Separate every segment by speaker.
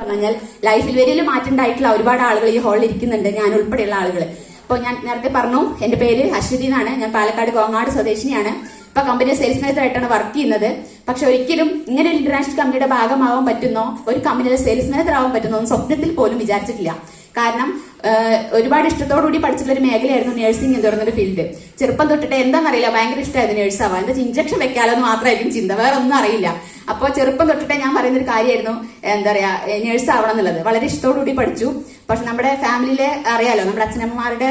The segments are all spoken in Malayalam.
Speaker 1: പറഞ്ഞാൽ ലൈഫിൽ വലിയ മാറ്റം ഉണ്ടായിട്ടുള്ള ഒരുപാട് ആളുകൾ ഈ ഹാളിൽ ഇരിക്കുന്നുണ്ട്. ഞാൻ ഉൾപ്പെടെയുള്ള ആളുകൾ. അപ്പോൾ ഞാൻ നേരത്തെ പറഞ്ഞു എന്റെ പേര് അശ്വതി എന്നാണ്. ഞാൻ പാലക്കാട് കോങ്ങാട് സ്വദേശിനിയാണ്. ഇപ്പൊ കമ്പനി സെയിൽസ് മാനേജർ ആയിട്ടാണ് വർക്ക് ചെയ്യുന്നത്. പക്ഷെ ഒരിക്കലും ഇങ്ങനെ ഒരു ഇന്റർനാഷണൽ കമ്പനിയുടെ ഭാഗമാവാൻ പറ്റുന്നോ ഒരു കമ്പനിയുടെ സെയിൽസ് മാനേജർ ആവാൻ പറ്റുന്നോ എന്ന് സ്വപ്നത്തിൽ പോലും വിചാരിച്ചിട്ടില്ല. കാരണം ഒരുപാട് ഇഷ്ടത്തോടുകൂടി പഠിച്ചിട്ടുള്ള ഒരു മേഖലയായിരുന്നു നഴ്സിംഗ് എന്ന് പറയുന്ന ഒരു ഫീൽഡ് ചെറുപ്പം തൊട്ടിട്ട് എന്താണെന്നറിയില്ല. ഭയങ്കര ഇഷ്ടമായിരുന്നു nurse ആവാൻ. എന്താ ഇഞ്ചക്ഷൻ വെക്കാലോ എന്ന് മാത്രമായിരിക്കും ചിന്ത. വേറെ ഒന്നും അറിയില്ല. അപ്പോൾ ചെറുപ്പം തൊട്ടിട്ടേ ഞാൻ പറയുന്ന ഒരു കാര്യമായിരുന്നു. എന്താ പറയാ നേഴ്സ് ആവണം എന്നുള്ളത്. വളരെ ഇഷ്ടത്തോടുകൂടി പഠിച്ചു. പക്ഷെ നമ്മുടെ ഫാമിലിയിലെ അറിയാലോ നമ്മുടെ അച്ഛനമ്മമാരുടെ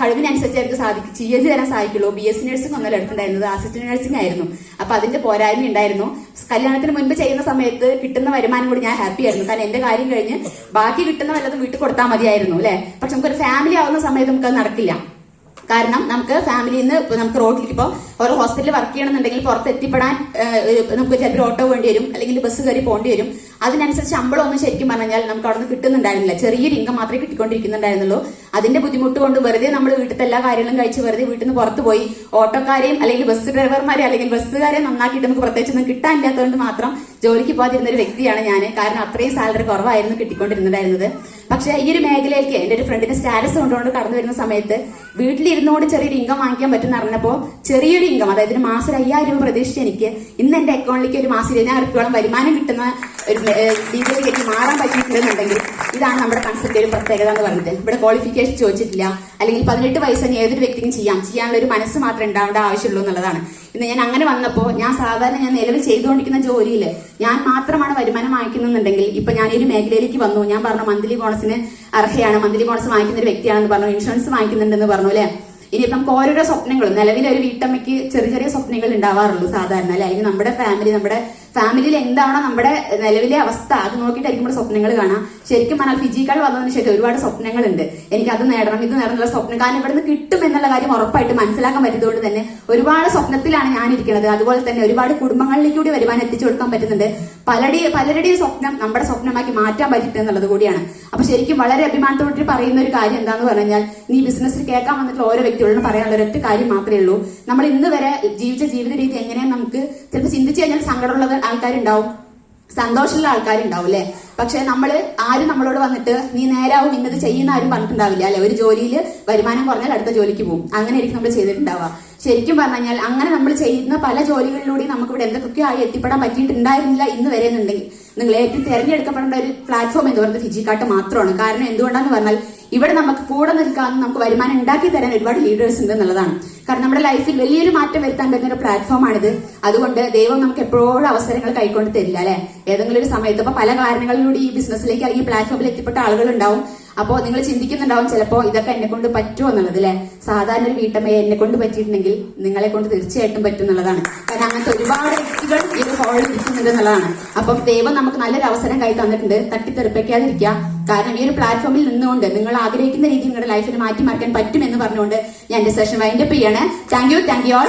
Speaker 1: കഴിവിനനുസരിച്ചായിരിക്കും സാധിക്കും സാധിക്കും എസ് തരാൻ സാധിക്കുള്ളൂ. ബി എസ് സി നഴ്സിംഗ് ഒന്നല്ല എടുത്തിട്ടുണ്ടായിരുന്നത്. അസിസ്റ്റന്റ് നഴ്സിംഗ് ആയിരുന്നു. അപ്പൊ അതിന്റെ പോരായ്മ ഉണ്ടായിരുന്നു. കല്യാണത്തിന് മുൻപ് ചെയ്യുന്ന സമയത്ത് കിട്ടുന്ന വരുമാനം കൂടി ഞാൻ ഹാപ്പി ആയിരുന്നു. കാരണം എന്റെ കാര്യം കഴിഞ്ഞ് ബാക്കി കിട്ടുന്ന വല്ലതും വീട്ടിൽ കൊടുത്താൽ മതിയായിരുന്നു അല്ലെ? പക്ഷെ നമുക്കൊരു ഫാമിലി ആവുന്ന സമയത്ത് നമുക്ക് അത് നടക്കില്ല. കാരണം നമുക്ക് ഫാമിലിയിൽ നിന്ന് നമുക്ക് റോഡിലേക്ക് ഇപ്പോൾ ഓരോ ഹോസ്പിറ്റലിൽ വർക്ക് ചെയ്യണമെന്നുണ്ടെങ്കിൽ പുറത്ത് എത്തിപ്പെടാൻ ഒരു- നമുക്ക് ചിലപ്പോൾ ഓട്ടോ വേണ്ടി വരും അല്ലെങ്കിൽ ബസ് കയറി പോകേണ്ടി വരും. അതിനനുസരിച്ച് ഒന്നും ശരിക്കും പറഞ്ഞാൽ നമുക്ക് അവിടെ നിന്ന് കിട്ടുന്നുണ്ടായിരുന്നില്ല. ചെറിയൊരു ഇൻകം മാത്രമേ കിട്ടിക്കൊണ്ടിരിക്കുന്നുണ്ടായിരുന്നുള്ളൂ. അതിന്റെ ബുദ്ധിമുട്ട് കൊണ്ട് വെറുതെ നമ്മൾ വീട്ടിലത്തെ എല്ലാ കാര്യങ്ങളും കഴിച്ച് വെറുതെ വീട്ടിൽ നിന്ന് പുറത്ത് പോയി ഓട്ടോക്കാരെയും അല്ലെങ്കിൽ ബസ് ഡ്രൈവർമാരെ അല്ലെങ്കിൽ ബസ്സുകാരെ നന്നാക്കിയിട്ട് നമുക്ക് പ്രത്യേകിച്ച് ഒന്നും കിട്ടാനില്ലാത്തതുകൊണ്ട് മാത്രം ജോലിക്ക് പോകാതിരുന്ന ഒരു വ്യക്തിയാണ് ഞാൻ കാരണം അത്രയും സാലറി കുറവായിരുന്നു കിട്ടിക്കൊണ്ടിരുന്നുണ്ടായിരുന്നത്. പക്ഷേ ഈ ഒരു മേഖലയിലേക്ക് എന്റെ ഒരു ഫ്രണ്ടിന്റെ സ്റ്റാറ്റസ് കൊണ്ടുകൊണ്ട് കടന്നു വരുന്ന സമയത്ത് വീട്ടിലിരുന്നുകൊണ്ട് ചെറിയൊരു ഇൻകം വാങ്ങിക്കാൻ പറ്റുന്ന അറിഞ്ഞപ്പോൾ ചെറിയൊരു ഇൻകം അതായത് ഒരു മാസം ഒരു അയ്യായിരം രൂപ പ്രതീക്ഷിച്ച് എനിക്ക് ഇന്ന് എന്റെ അക്കൗണ്ടിലേക്ക് ഒരു മാസം ഇരുപതിനായിരം രൂപയോളം വരുമാനം കിട്ടുന്ന ഒരു രീതിയിലേക്ക് മാറാൻ പറ്റിയിട്ടുണ്ടെന്നുണ്ടെങ്കിൽ ഇതാണ് നമ്മുടെ കൺസെപ്റ്റ് ഒരു പ്രത്യേകത എന്ന് പറയുന്നത് ഇവിടെ ക്വാളിഫിക്കേഷൻ ചോദിച്ചിട്ടില്ല. അല്ലെങ്കിൽ പതിനെട്ട് വയസ്സിന് ഏതൊരു വ്യക്തിക്കും ചെയ്യാം. ചെയ്യാനുള്ള ഒരു മനസ്സ് മാത്രമേ ഉണ്ടാവേണ്ട ആവശ്യമുള്ളൂ എന്നുള്ളതാണ്. ഇന്ന് ഞാൻ അങ്ങനെ വന്നപ്പോൾ ഞാൻ സാധാരണ ഞാൻ നിലവിൽ ചെയ്തുകൊണ്ടിരിക്കുന്ന ജോലിയിൽ ഞാൻ മാത്രമാണ് വരുമാനം വാങ്ങിക്കുന്നുണ്ടെങ്കിൽ ഇപ്പൊ ഞാൻ ഒരു മേഖലയിലേക്ക് വന്നു. ഞാൻ പറഞ്ഞു മന്ത്ലി ബോണസിന് അർഹയാണ്. മന്ത്ലി ബോണസ് വാങ്ങിക്കുന്ന ഒരു വ്യക്തിയാണെന്ന് പറഞ്ഞു. ഇൻഷുറൻസ് വാങ്ങിക്കുന്നുണ്ടെന്ന് പറഞ്ഞു അല്ലെ? ഇനിയിപ്പം ഓരോരോ സ്വപ്നങ്ങളും നിലവിലെ ഒരു വീട്ടമ്മയ്ക്ക് ചെറിയ ചെറിയ സ്വപ്നങ്ങൾ ഉണ്ടാവാറുള്ളൂ സാധാരണ അല്ലെ? അല്ലെങ്കിൽ നമ്മുടെ ഫാമിലി നമ്മുടെ ഫാമിലിയിൽ എന്താണോ നമ്മുടെ നിലവിലെ അവസ്ഥ അത് നോക്കിയിട്ടായിരിക്കും നമ്മുടെ സ്വപ്നങ്ങൾ കാണാം. ശരിക്കും പറഞ്ഞാൽ ഫിജിക്കൽ വന്നതിന് ശേഷം ഒരുപാട് സ്വപ്നങ്ങളുണ്ട്. എനിക്ക് അത് നേടണം ഇത് നേടണം എന്നുള്ള സ്വപ്നം. കാരണം ഇവിടുന്ന് കിട്ടും എന്നുള്ള കാര്യം ഉറപ്പായിട്ട് മനസ്സിലാക്കാൻ പറ്റുന്നതുകൊണ്ട് തന്നെ ഒരുപാട് സ്വപ്നത്തിലാണ് ഞാൻ ഇരിക്കുന്നത് അതുപോലെ തന്നെ ഒരുപാട് കുടുംബങ്ങളിലേക്ക് കൂടി വരുമാനം എത്തിച്ചു കൊടുക്കാൻ പറ്റുന്നുണ്ട്. പലരുടെ പലരുടെയും സ്വപ്നം നമ്മുടെ സ്വപ്നമാക്കി മാറ്റാൻ പറ്റിയിട്ട് എന്നുള്ളത് കൂടിയാണ്. അപ്പൊ ശരിക്കും വളരെ അഭിമാനത്തോടെ പറയുന്ന ഒരു കാര്യം എന്താന്ന് പറഞ്ഞാൽ നീ ബിസിനസ്സിൽ കേൾക്കാൻ വന്നിട്ടുള്ള ഓരോ വ്യക്തികളോടും പറയാനുള്ള ഒരൊറ്റ കാര്യം മാത്രമേ ഉള്ളൂ. നമ്മൾ ഇന്ന് വരെ ജീവിച്ച ജീവിത രീതി എങ്ങനെയാണ് നമുക്ക് ചിലപ്പോൾ ചിന്തിച്ചു കഴിഞ്ഞാൽ സങ്കടമുള്ള ആൾക്കാരുണ്ടാവും. സന്തോഷമുള്ള ആൾക്കാരുണ്ടാവും അല്ലെ പക്ഷെ നമ്മൾ ആരും നമ്മളോട് വന്നിട്ട് നീ നേരാവും ഇന്നത് ചെയ്യുന്ന ആരും പറഞ്ഞിട്ടുണ്ടാവില്ല അല്ലെ? ഒരു ജോലിയിൽ വരുമാനം കുറഞ്ഞാൽ അടുത്ത ജോലിക്ക് പോകും. അങ്ങനെ ആയിരിക്കും നമ്മൾ ചെയ്തിട്ടുണ്ടാവുക. ശരിക്കും പറഞ്ഞു കഴിഞ്ഞാൽ അങ്ങനെ നമ്മൾ ചെയ്യുന്ന പല ജോലികളിലൂടെ നമുക്ക് ഇവിടെ എന്തൊക്കെ ആയി എത്തിപ്പെടാൻ പറ്റിയിട്ടുണ്ടായിരുന്നില്ല ഇന്ന് വരെ എന്നുണ്ടെങ്കിൽ. നിങ്ങൾ ഏറ്റവും തിരഞ്ഞെടുക്കപ്പെടേണ്ട ഒരു പ്ലാറ്റ്ഫോം എന്ന് പറയുന്നത് ഫിജിക്കാട്ട് മാത്രമാണ്. കാരണം എന്തുകൊണ്ടാന്ന് പറഞ്ഞാൽ ഇവിടെ നമുക്ക് കൂടെ നിൽക്കാൻ നമുക്ക് വരുമാനം ഉണ്ടാക്കി തരാൻ ഒരുപാട് ലീഡേഴ്സ് ഉണ്ട് എന്നുള്ളതാണ്. കാരണം നമ്മുടെ ലൈഫിൽ വലിയൊരു മാറ്റം വരുത്താൻ പറ്റുന്ന ഒരു പ്ലാറ്റ്ഫോമാണിത് അതുകൊണ്ട് ദൈവം നമുക്ക് എപ്പോഴും അവസരങ്ങൾ കൈക്കൊണ്ട് തരില്ല അല്ലെ? ഏതെങ്കിലും ഒരു സമയത്ത് ഇപ്പൊ പല കാരണങ്ങളിലൂടെ ഈ ബിസിനസ്സിലേക്ക് അല്ലെങ്കിൽ പ്ലാറ്റ്ഫോമിൽ എത്തിപ്പെട്ട ആളുകൾ ഉണ്ടാവും. അപ്പോൾ നിങ്ങൾ ചിന്തിക്കുന്നുണ്ടാവും ചിലപ്പോ ഇതൊക്കെ എന്നെ കൊണ്ട് പറ്റുമോ എന്നുള്ളത് അല്ലെ? സാധാരണ ഒരു വീട്ടമ്മയെ എന്നെ കൊണ്ട് പറ്റിയിട്ടുണ്ടെങ്കിൽ നിങ്ങളെ കൊണ്ട് തീർച്ചയായിട്ടും പറ്റും എന്നുള്ളതാണ്. കാരണം അങ്ങനത്തെ ഒരുപാട് വ്യക്തികൾ ഒരു ഹോൾ ഇരിക്കുന്നുണ്ട് എന്നുള്ളതാണ്. അപ്പം ദൈവം നമുക്ക് നല്ലൊരു അവസരം കൈ തന്നിട്ടുണ്ട്. തട്ടിത്തെറിപ്പിക്കാതിരിക്കുക. കാരണം ഈ ഒരു പ്ലാറ്റ്ഫോമിൽ നിന്നുകൊണ്ട് നിങ്ങൾ ആഗ്രഹിക്കുന്ന രീതിയിൽ നിങ്ങളുടെ ലൈഫിൽ മാറ്റി മറിക്കാൻ പറ്റും എന്ന് പറഞ്ഞുകൊണ്ട് ഞാൻ എന്റെ സെഷൻ വൈൻഡപ്പ് ചെയ്യാണ്. Thank you thank you all